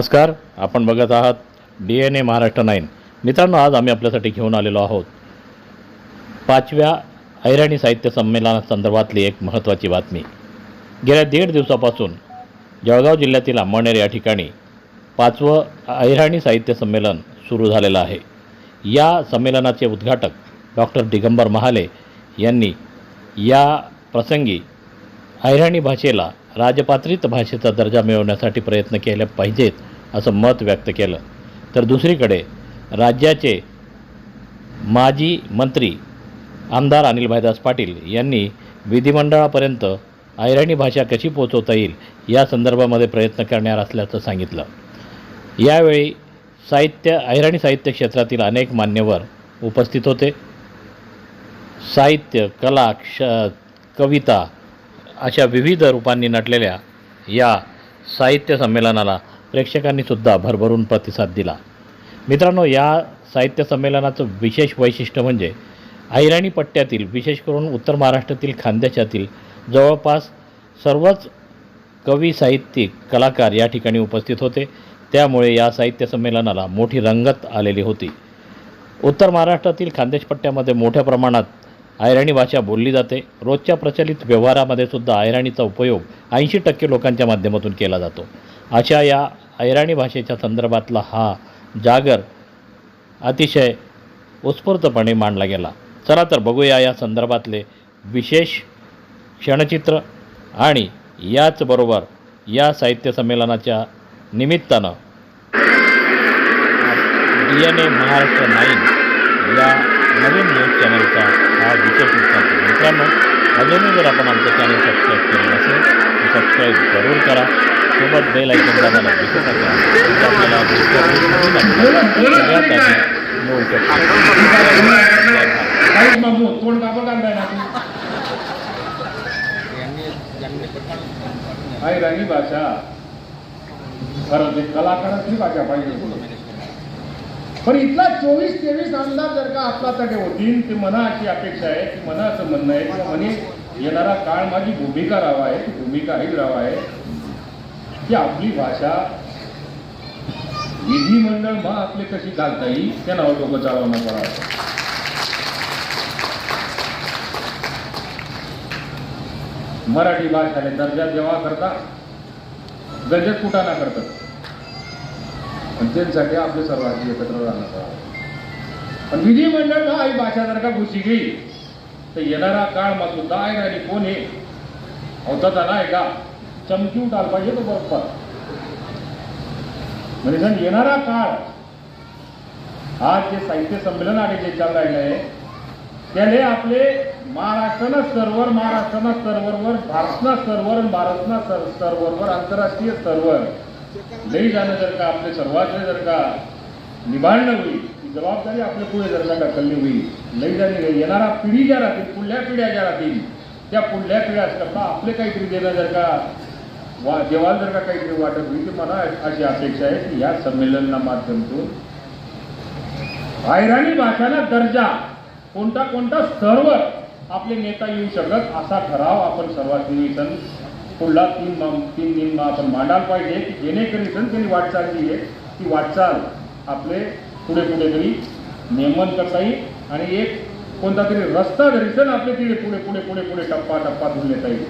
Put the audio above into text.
नमस्कार आपण बघत आहात D N A Maharashtra nine. मित्रांनो आज आम्ही आपल्यासाठी घेऊन आलेलो आहोत पाचव्या ऐराणी साहित्य संमेलनासंदर्भातली एक महत्त्वाची बातमी. गेल्या दीड दिवसापासून जळगाव जिल्ह्यातील अंबळनेर या ठिकाणी पाचवं ऐराणी साहित्य संमेलन सुरू झालेलं आहे. या संमेलनाचे उद्घाटक डॉक्टर दिगंबर महाले यांनी या प्रसंगी अहिराणी भाषेला राजपात्रित भाषेचा दर्जा मिळवण्यासाठी प्रयत्न केले पाहिजेत असं मत व्यक्त केलं. तर दुसरीकडे राज्याचे माजी मंत्री आमदार अनिल भाईदास पाटील यांनी विधिमंडळापर्यंत अहिराणी भाषा कशी पोचवता येईल या संदर्भामध्ये प्रयत्न करणार असल्याचं सांगितलं. यावेळी साहित्य अहिराणी साहित्य क्षेत्रातील अनेक मान्यवर उपस्थित होते. साहित्य कला क्ष कविता अशा विविध रूपांनी नटलेल्या या साहित्य संमेलनाला प्रेक्षकांनी सुद्धा भरभरून प्रतिसाद दिला. मित्रांनो या साहित्य संमेलनाचं विशेष वैशिष्ट्य म्हणजे अहिराणी पट्ट्यातील विशेष करून उत्तर महाराष्ट्रातील खानदेशातील जवळपास सर्वच कवी साहित्यिक कलाकार या ठिकाणी उपस्थित होते. त्यामुळे या साहित्य संमेलनाला मोठी रंगत आलेली होती. उत्तर महाराष्ट्रातील खानदेशपट्ट्यामध्ये मोठ्या प्रमाणात अहिराणी भाषा बोलली जाते. रोजच्या प्रचलित व्यवहारामध्ये सुद्धा अहिराणीचा उपयोग ऐंशी टक्के लोकांच्या माध्यमातून केला जातो. अशा या अहिराणी भाषेच्या संदर्भातला हा जागर अतिशय उत्स्फूर्तपणे मांडला गेला. चला तर बघूया या संदर्भातले विशेष क्षणचित्र आणि याचबरोबर या साहित्य संमेलनाच्या निमित्तानं D N A Maharashtra nine या नवीन न्यूज चॅनलचा हा विशेष वृत्तांत मित्रांनो अजूनही जर आपण आमचं चॅनल सबस्क्राईब केलं असेल तर सबस्क्राईब जरूर करा. सोबत बेल ऐकून दाबायला विसरू नका. आपल्याला दुसऱ्या वेळी सगळ्यात आधी मिळू शकतो भाषा खरं ते कलाकारातली भाषा पाहिजे पण इथला चोवीस तेवीस आमदार जर का आपला होतील ते मना अशी अपेक्षा आहे की मना असं म्हणणं आहे की म्हणे येणारा काळ माझी भूमिका राहावा आहे ती भूमिका हीच राहावा आहे. की आपली भाषा विधिमंडळ मग आपले कशी घालता येईल त्या नाव लोक चालवणं करावं मराठी भाषाने दर्जा जेव्हा करता गजत कुटाना करतात. पण त्यांच्यासाठी आपले सर्वांची एकत्र राहणार करावं पण विधिमंडळ हा आई भाषा जर का गेली तर येणारा काळ मात्र सुद्धा आणि कोण हे? अवताचा नाही का? चमकी उठाल पाहिजे तो बरोबर. म्हणजे येणारा काळ आज जे साहित्य संमेलन आणि जे चालू राहिलं आहे त्याने आपले महाराष्ट्रानं सर्व्हर महाराष्ट्रानं सर्व्हरवर भारतना सर्व्हर भारतना सर आंतरराष्ट्रीय स्तरवर लई जाणं जर का आपले सर्वांचे जर का निभाळणं होईल ती जबाबदारी आपल्या पुढे जर का ढकलली होईल लई जाणे येणारा पिढी ज्या राहतील पुढल्या पिढ्या ज्या राहतील त्या पुढल्या पिढ्या करता आपले काहीतरी देणं जर का वा देवाला जर का काहीतरी वाटत होईल तर मला अशी अपेक्षा आहे की या संमेलना माध्यमातून आयराणी भाषाला दर्जा कोणता कोणता स्तरवर आपले नेता येऊ शकत असा ठराव आपण सर्वात सण पुढला तीन मा- तीन दिन आपण मांडायला पाहिजे. की जेणेकरी त्यांनी वाटचाल जी आहे ती वाटचाल आपले पुढे पुढे तरी नियमन करता येईल. आणि एक कोणता तरी रस्ता जरी सण आपले तिथे पुढे पुढे पुढे पुढे टप्पा टप्पा धुवून येता येईल.